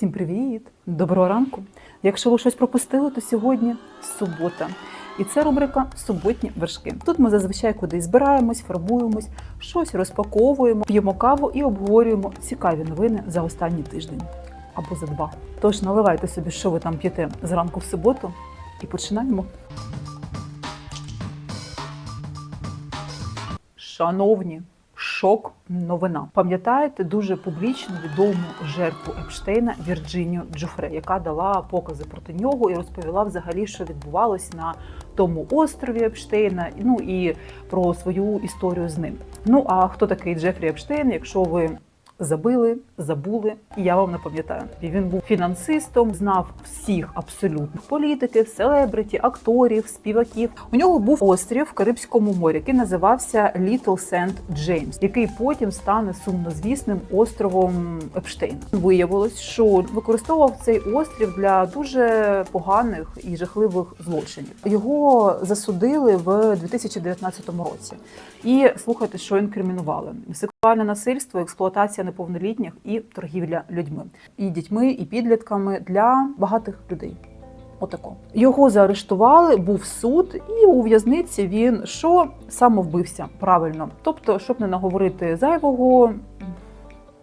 Всім привіт! Доброго ранку! Якщо ви щось пропустили, то сьогодні субота. І це рубрика Суботні вершки. Тут ми зазвичай кудись збираємось, фарбуємось, щось розпаковуємо, п'ємо каву і обговорюємо цікаві новини за останній тиждень або за два. Тож наливайте собі, що ви там п'єте зранку в суботу, і починаємо. Шановні, шок новина. Пам'ятаєте дуже публічно відому жертву Епштейна Вірджинію Джофре, яка дала покази проти нього і розповіла взагалі, що відбувалось на тому острові Епштейна. Ну і про свою історію з ним. Ну а хто такий Джефрі Епштейн? Якщо ви забили, забули, і я вам не пам'ятаю. Він був фінансистом, знав всіх абсолютно політиків, селебриті, акторів, співаків. У нього був острів в Карибському морі, який називався Літл Сент Джеймс, який потім стане сумнозвісним островом Епштейна. Виявилось, що використовував цей острів для дуже поганих і жахливих злочинів. Його засудили в 2019 році. І слухайте, що інкримінували: сексуальне насильство, експлуатація неповнолітніх і торгівля людьми, і дітьми, і підлітками для багатих людей. Отако його заарештували, був суд, і у в'язниці він що самовбився правильно. Тобто, щоб не наговорити зайвого.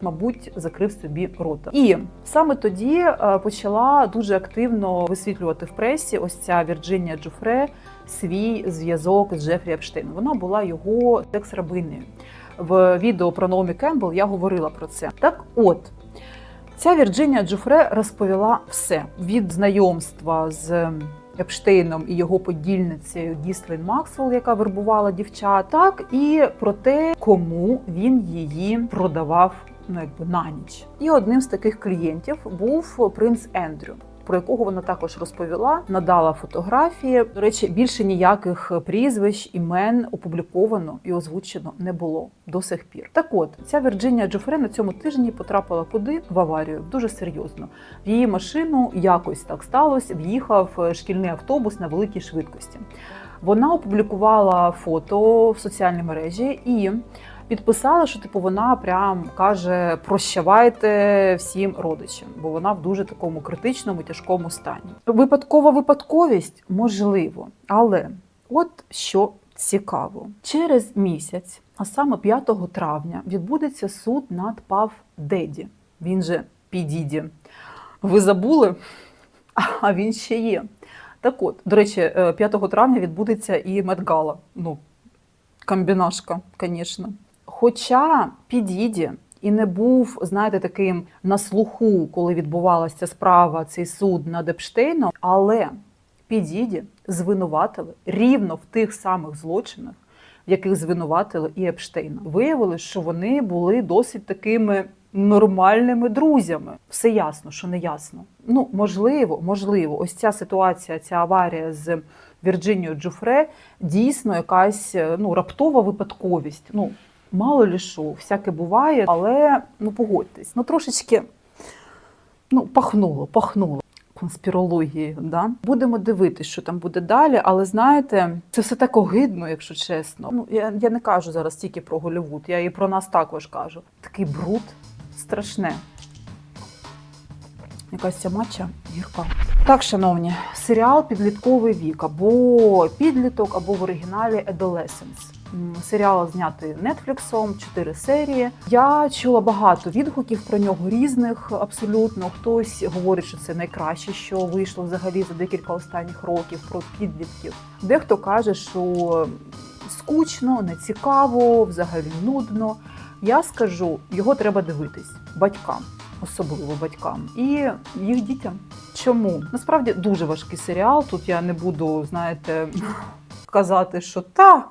Мабуть, закрив собі рота, і саме тоді е, почала дуже активно висвітлювати в пресі ось ця Вірджинія Джофре свій зв'язок з Джефрі Епштейном. Вона була його секс-рабинею. В відео про Наомі Кембл я говорила про це. Так, от ця Вірджинія Джофре розповіла все від знайомства з Епштейном і його подільницею Гіслін Максвелл, яка вербувала дівчат, так і про те, кому він її продавав ну якби на ніч. І одним з таких клієнтів був принц Ендрю. Про якого вона також розповіла, надала фотографії. До речі, більше ніяких прізвищ, імен опубліковано і озвучено не було до сих пір. Так от ця Вірджинія Джофре на цьому тижні потрапила куди в аварію дуже серйозно. В її машину якось так сталося. В'їхав шкільний автобус на великій швидкості. Вона опублікувала фото в соціальній мережі і підписала, що типу вона прям каже: прощавайте всім родичам, бо вона в дуже такому критичному тяжкому стані. Випадкова випадковість можливо, але от що цікаво, через місяць, а саме 5 травня, відбудеться суд над Пав Деді. Він же Підіді. Ви забули? А він ще є. Так от, до речі, 5 травня відбудеться і Медгала. Ну, комбінашка, звісно. Хоча Підіді і не був, знаєте, таким на слуху, коли відбувалася справа, цей суд над Епштейном, але Підіді звинуватили рівно в тих самих злочинах, в яких звинуватили і Епштейна. Виявилось, що вони були досить такими нормальними друзями. Все ясно, що не ясно. Ну, можливо, можливо, ось ця ситуація, ця аварія з Вірджинією Джуфре дійсно якась ну раптова випадковість. Ну мало лі що, всяке буває, але ну погодьтесь, ну трошечки ну пахнуло, пахнуло. Конспірології, да будемо дивитися, що там буде далі. Але знаєте, це все так огидно, якщо чесно. Ну я, я не кажу зараз тільки про Голлівуд, я і про нас також кажу. Такий бруд страшне. Якась ця матча гірка. Так, шановні, серіал Підлітковий вік або підліток, або в оригіналі Adolescence. Серіал знятий Нетфліксом, чотири серії. Я чула багато відгуків про нього різних абсолютно. Хтось говорить, що це найкраще, що вийшло взагалі за декілька останніх років про підлітків. Дехто каже, що скучно, нецікаво, взагалі нудно. Я скажу, його треба дивитись батькам, особливо батькам, і їх дітям. Чому? Насправді дуже важкий серіал. Тут я не буду, знаєте, казати, що та.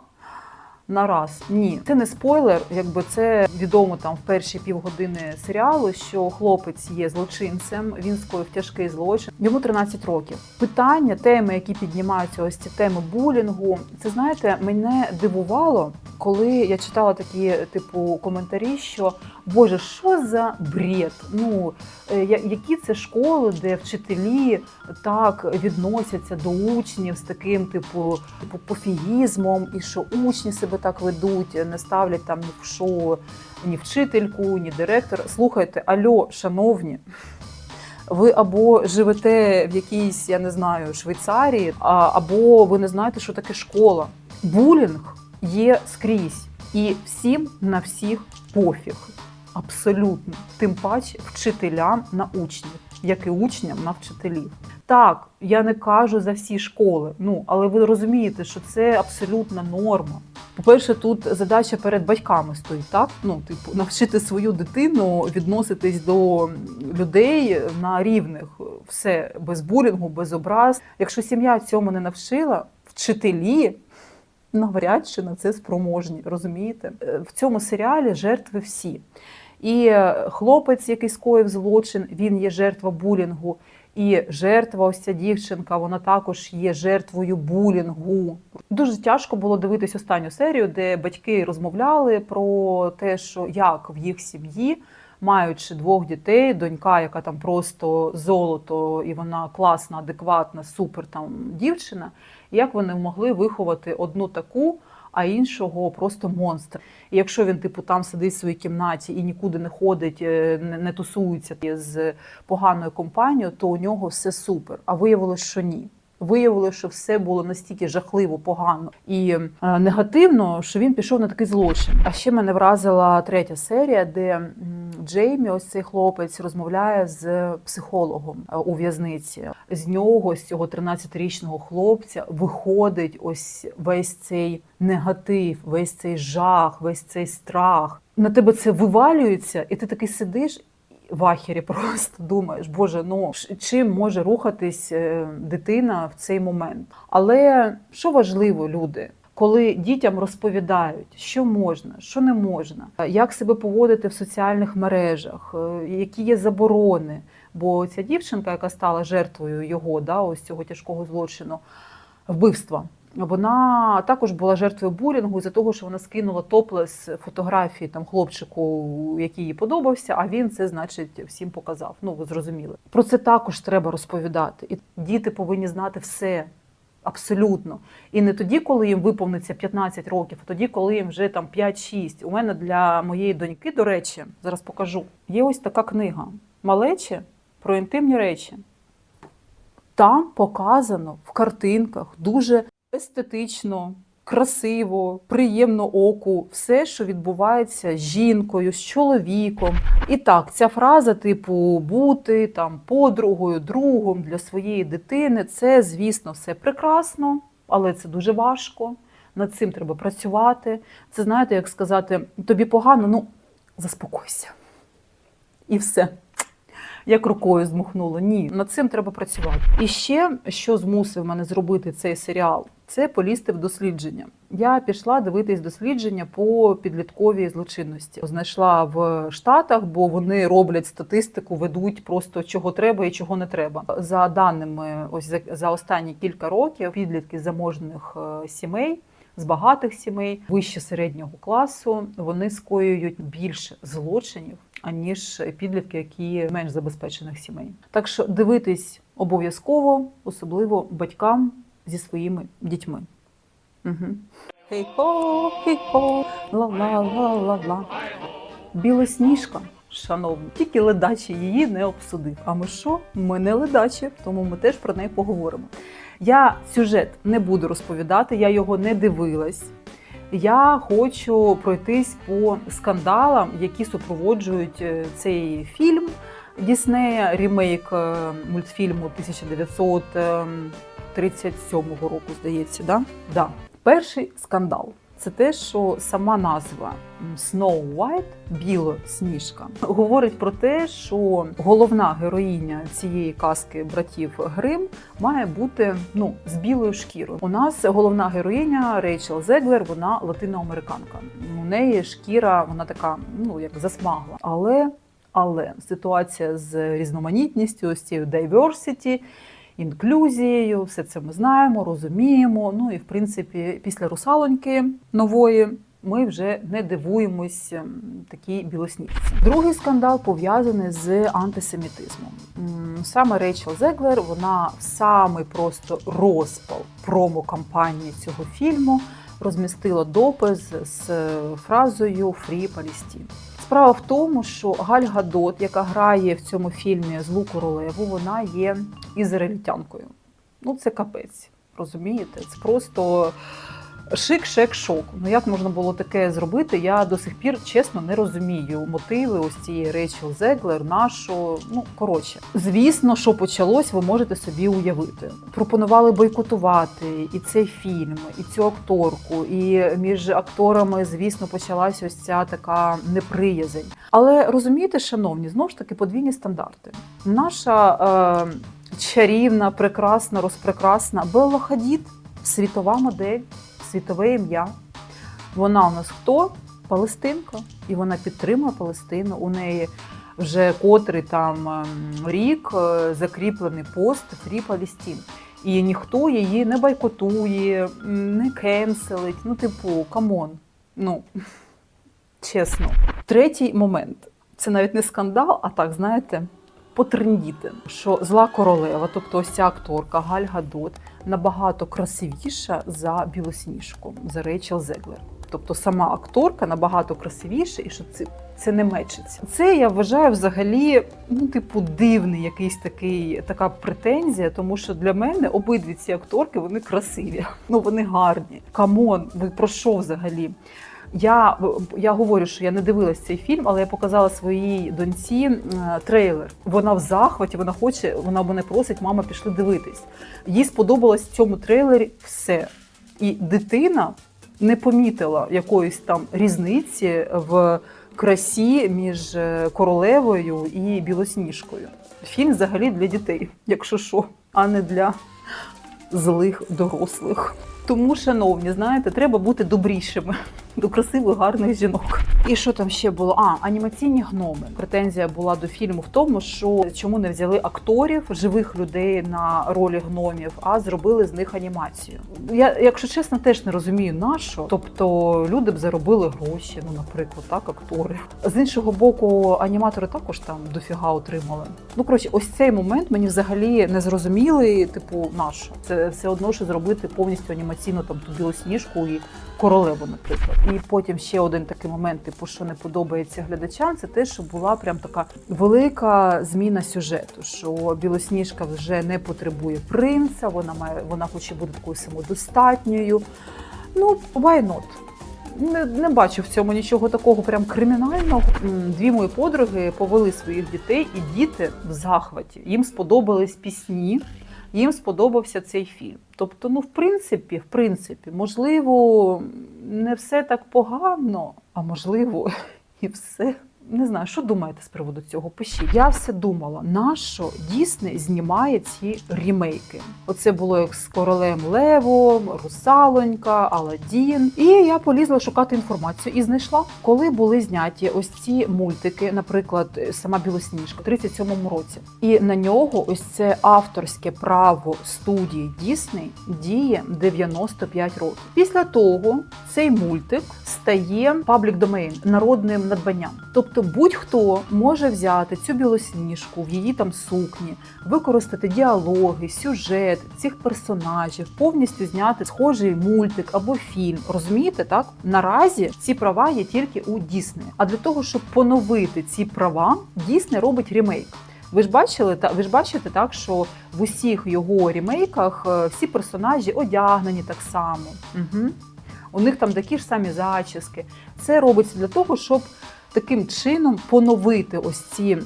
На раз ні, це не спойлер, якби це відомо там в перші півгодини серіалу, що хлопець є злочинцем, він скоїв тяжкий злочин. Йому 13 років. Питання, теми, які піднімаються, ось ці теми булінгу. Це знаєте, мене дивувало, коли я читала такі типу коментарі, що Боже, що за бред? Ну е, які це школи, де вчителі так відносяться до учнів з таким, типу, типу пофігізмом, і що учні себе так ведуть, не ставлять там ні в шоу ні вчительку, ні директора. Слухайте, альо, шановні. Ви або живете в якійсь, я не знаю, Швейцарії, або ви не знаєте, що таке школа. Булінг є скрізь, і всім на всіх пофіг. Абсолютно. Тим паче вчителям на учнів, як і учням на вчителів. Так, я не кажу за всі школи, ну але ви розумієте, що це абсолютна норма. По-перше, тут задача перед батьками стоїть, так? Ну, типу, навчити свою дитину відноситись до людей на рівних. Все без булінгу, без образ. Якщо сім'я цьому не навчила, вчителі навряд чи на це спроможні, розумієте? Е, В цьому серіалі жертви всі. І е, хлопець, який скоїв злочин, він є жертва булінгу. І жертва, ось ця дівчинка, вона також є жертвою булінгу. Дуже тяжко було дивитись останню серію, де батьки розмовляли про те, що як в їх сім'ї, маючи двох дітей, донька, яка там просто золото, і вона класна, адекватна, супер там дівчина, як вони могли виховати одну таку, а іншого просто монстр. І якщо він, типу, там сидить в своїй кімнаті і нікуди не ходить, е, не, тусується з поганою компанією, то у нього все супер. А виявилось, що ні. Виявилося, що все було настільки жахливо, погано і е, негативно, що він пішов на такий злочин. А ще мене вразила третя серія, де Джеймі, ось цей хлопець, розмовляє з психологом е, у в'язниці. З нього, з цього 13-річного хлопця, виходить ось весь цей негатив, весь цей жах, весь цей страх. На тебе це вивалюється, і ти такий сидиш в ахері просто думаєш, боже, ну чим може рухатись е, дитина в цей момент? Але що важливо, люди? Коли дітям розповідають, що можна, що не можна, як себе поводити в соціальних мережах, е, які є заборони. Бо ця дівчинка, яка стала жертвою його, да, ось цього тяжкого злочину, вбивства, вона також була жертвою булінгу за того, що вона скинула топлес фотографії там хлопчику, який їй подобався. А він це, значить, всім показав. Ну ви зрозуміли. Про це також треба розповідати. І діти повинні знати все. Абсолютно. І не тоді, коли їм виповниться 15 років, а тоді, коли їм вже там 5-6. У мене для моєї доньки, до речі, зараз покажу. Є ось така книга Малечі про інтимні речі. Там показано в картинках дуже естетично, красиво, приємно оку, все, що відбувається з жінкою, з чоловіком. І так, ця фраза, типу, бути там подругою, другом для своєї дитини, це, звісно, все прекрасно, але це дуже важко. Над цим треба працювати. Це знаєте, як сказати, тобі погано, ну заспокойся. І все як рукою змухнуло. Ні, над цим треба працювати. І ще що змусив мене зробити цей серіал, це полізти в дослідження. Я пішла дивитись дослідження по підлітковій злочинності. Знайшла в Штатах, бо вони роблять статистику, ведуть просто чого треба і чого не треба. За даними, ось за, останні кілька років, підлітки заможних е, сімей. З багатих сімей вище середнього класу вони скоюють більше злочинів аніж підлітки, які менш забезпечених сімей. Так що дивитись обов'язково, особливо батькам зі своїми дітьми. Угу. Хей-хо, хей-хо, ла-ла-ла-ла-ла. Білосніжка, шановні, тільки ледачі її не обсудив. А ми що? Ми не ледачі, тому ми теж про неї поговоримо. Я сюжет не буду розповідати, я його не дивилась. Я хочу пройтись по скандалам, які супроводжують е, цей фільм Діснея, рімейк е, мультфільму 1900. 37-го року, здається, да? Да. перший скандал. Це те, що сама назва Snow White, біла сніжка, говорить про те, що головна героїня цієї казки братів Грим має бути ну з білою шкірою. У нас головна героїня Рейчел Зеглер, вона латиноамериканка. У неї шкіра, вона така, ну як засмагла, але але ситуація з різноманітністю з цією diversity – інклюзією, все це ми знаємо, розуміємо. Ну і в принципі, після русалоньки нової. Ми вже не дивуємось ем, такій білосніжці. Другий скандал пов'язаний з антисемітизмом. Саме Рейчел Зеглер, вона в самий просто розпал промо-кампанії цього фільму розмістила допис з фразою Фрі Палістін. Справа в тому, що Галь Гадот, яка грає в цьому фільмі Злу королеву, вона є ізраїльтянкою. Ну, це капець. Розумієте? Це просто шик, шек, шок. Ну як можна було таке зробити? Я до сих пір чесно не розумію мотиви ось цієї Рейчел Зеглер, нашу. Ну коротше, звісно, що почалось, ви можете собі уявити. Пропонували бойкотувати і цей фільм, і цю акторку, і між акторами, звісно, почалась ось ця така неприязнь. Але розумієте, шановні, знову ж таки подвійні стандарти. Наша е, чарівна, прекрасна, розпрекрасна Белла Хадід, світова модель світове ім'я. Вона у нас хто? Палестинка, і вона підтримує Палестину. У неї вже котрий там ем, рік е, закріплений пост Фрі Палестін. І ніхто її не бойкотує, не кенселить. Ну, типу, камон. Ну, чесно. Третій момент це навіть не скандал, а так, знаєте, потрендіти, що зла королева, тобто ось ця акторка Галь Гадот, набагато красивіша за білосніжку, за Рейчел Зеглер. Тобто сама акторка набагато красивіша, і що це, це не мечиться. Це я вважаю взагалі, ну, типу, дивний якийсь такий така претензія, тому що для мене обидві ці акторки вони красиві. Ну вони гарні. Камон, ви про що взагалі? Я, я говорю, що я не дивилась цей фільм, але я показала своїй доньці е, трейлер. Вона в захваті, вона хоче, вона мене просить, мама, пішли дивитись. Їй сподобалось в цьому трейлері все. І дитина не помітила якоїсь там різниці в красі між е, королевою і білосніжкою. Фільм взагалі для дітей, якщо що, а не для злих дорослих. Тому, шановні, знаєте, треба бути добрішими до красивих, гарних жінок. І що там ще було? А, анімаційні гноми. Претензія була до фільму в тому, що чому не взяли акторів, живих людей на ролі гномів, а зробили з них анімацію. Я, якщо чесно, теж не розумію на що. Тобто люди б заробили гроші, ну, наприклад, так, актори. З іншого боку, аніматори також там дофіга отримали. Ну, коротше, ось цей момент мені взагалі не зрозумілий, типу, на. Це все одно, що зробити повністю анімаційну там ту білосніжку і королеву, наприклад. І потім ще один такий момент, типу, що не подобається глядачам, це те, що була прям така велика зміна сюжету. Що білосніжка вже не потребує принца, вона має, вона хоче бути такою самодостатньою. Ну, why not? Не, не бачу в цьому нічого такого прям кримінального. Дві мої подруги повели своїх дітей, і діти в захваті. Їм сподобались пісні, їм сподобався цей фільм. Тобто, ну, в принципі, в принципі, можливо, не все так погано, а можливо, і все. Не знаю, що думаєте з приводу цього? Пишіть. Я все думала, на що Дісней знімає ці рімейки. Оце було як з королем Левом, Русалонька, Аладдін. І я полізла шукати інформацію і знайшла, коли були зняті ось ці мультики, наприклад, сама Білосніжка в 37-му році. І на нього ось це авторське право студії Дісней діє 95 років. Після того цей мультик стає паблік домейн народним надбанням. Тобто будь-хто може взяти цю білосніжку в її там сукні, використати діалоги, сюжет цих персонажів, повністю зняти схожий мультик або фільм. Розумієте, так наразі ці права є тільки у Діснея. А для того, щоб поновити ці права, Дісней робить ремейк. Ви ж бачили та ви ж бачите так, що в усіх його ремейках е, всі персонажі одягнені так само. Угу. У них там такі ж самі зачіски. Це робиться для того, щоб таким чином поновити ось ці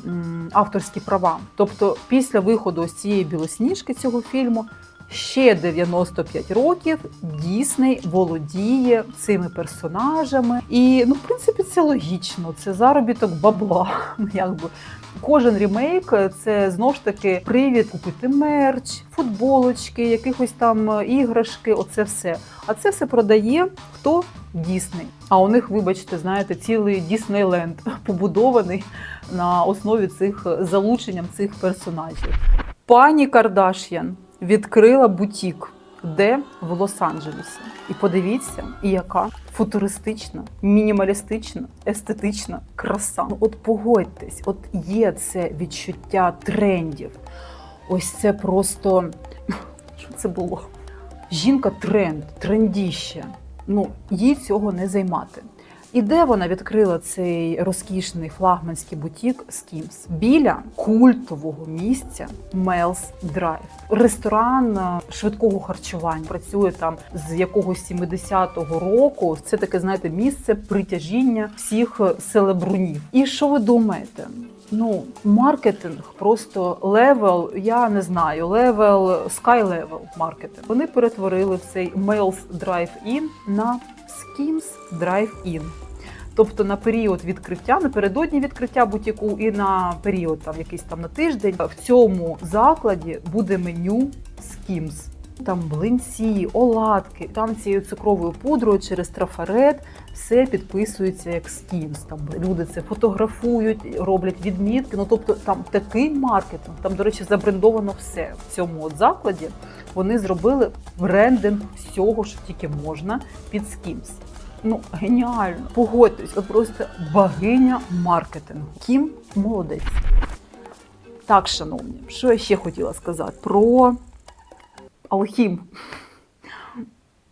авторські права. Тобто, після виходу ось цієї білосніжки цього фільму. Ще 95 років Дісней володіє цими персонажами, і ну, в принципі, це логічно. Це заробіток бабла. Ну, якби кожен ремейк це знову ж таки привід купити мерч, футболочки, якихось там іграшки. Оце все. А це все продає хто Дісней. А у них, вибачте, знаєте, цілий Діснейленд побудований на основі цих залученням цих персонажів. Пані Кардаш'ян відкрила бутік. Де в Лос-Анджелесі, і подивіться, яка футуристична, мінімалістична, естетична краса. Ну, от погодьтесь, от є це відчуття трендів. Ось це просто що це було? Жінка тренд, трендіще. Ну їй цього не займати. І де вона відкрила цей розкішний флагманський бутік Skims? Біля культового місця Mel's Drive. Ресторан е, швидкого харчування. Працює там з якогось 70-го року. Це таке, знаєте, місце притяжіння всіх е, селебрунів. І що ви думаєте? Ну, маркетинг просто левел, я не знаю, левел, sky level маркетинг. Вони перетворили цей Mails Drive-In на Skims Drive-In. Тобто на період відкриття, напередодні відкриття бутіку і на період там якийсь там на тиждень в цьому закладі буде меню Skims. Там блинці, оладки, там цією цукровою пудрою через трафарет все підписується як Skims. Там люди це фотографують, роблять відмітки. Ну тобто там такий маркетинг. Там, до речі, забрендовано все в цьому от закладі. Вони зробили брендинг всього, що тільки можна під Skims. Ну, геніально. Погодьтесь, ви просто богиня маркетингу. Кім молодець. Так, шановні, що я ще хотіла сказати про Алхім.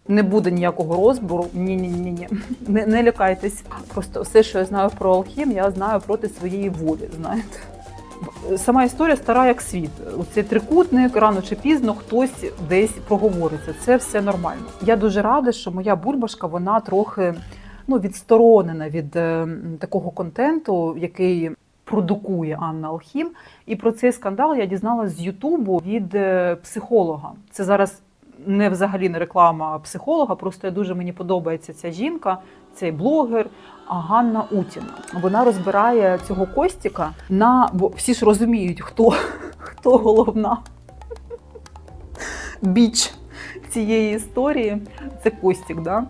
Не буде ніякого розбору. Ні, ні. Не, не лякайтесь. Просто все, що я знаю про Алхім, я знаю проти своєї волі. Знаєте. Сама історія стара як світ. Оцей трикутник рано чи пізно хтось десь проговориться. Це все нормально. Я дуже рада, що моя бульбашка вона трохи ну, відсторонена від е, такого контенту, який продукує Анна Алхім. І про цей скандал я дізналась з Ютубу від е, психолога. Це зараз не взагалі не реклама психолога, просто дуже мені подобається ця жінка, цей блогер. Ганна Утіна. Вона розбирає цього Костіка на бо всі ж розуміють, хто, хто головна біч цієї історії. Це Костік, да?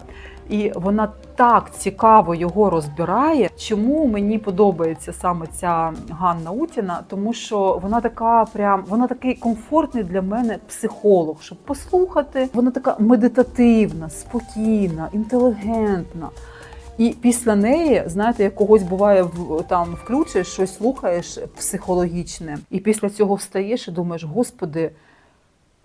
І вона так цікаво його розбирає. Чому мені подобається саме ця Ганна Утіна? Тому що вона така, прям вона такий комфортний для мене психолог, щоб послухати. Вона така медитативна, спокійна, інтелігентна. І після неї, знаєте, як когось буває в там включиш, щось слухаєш психологічне, і після цього встаєш і думаєш, господи,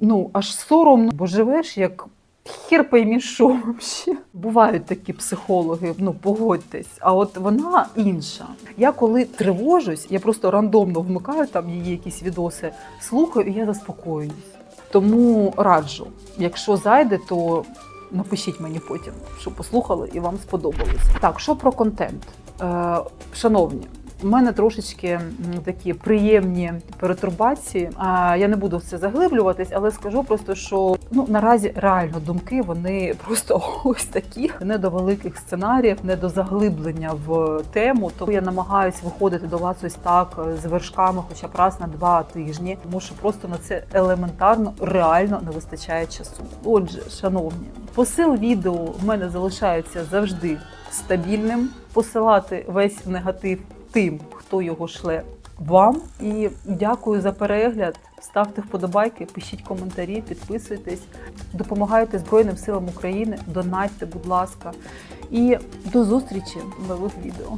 ну аж соромно, бо живеш як хір поймі що вообще. Бувають такі психологи, ну погодьтесь. А от вона інша. Я коли тривожусь, я просто рандомно вмикаю там її якісь відоси, слухаю, і я заспокоююсь. Тому раджу, якщо зайде, то Напишіть мені потім, що послухали і вам сподобалось. Так, що про контент? Е, Шановні, у мене трошечки такі приємні перетурбації. А я не буду в це заглиблюватись, але скажу просто, що ну наразі реально думки вони просто ось такі, не до великих сценаріїв, не до заглиблення в тему. Тому я намагаюсь виходити до вас ось так з вершками, хоча б раз на два тижні, тому що просто на це елементарно реально не вистачає часу. Отже, шановні, посил відео в мене залишається завжди стабільним. Посилати весь негатив тим, хто його шле вам. І дякую за перегляд. Ставте вподобайки, пишіть коментарі, підписуйтесь, допомагайте Збройним силам України, донатьте, будь ласка. І до зустрічі в нових відео.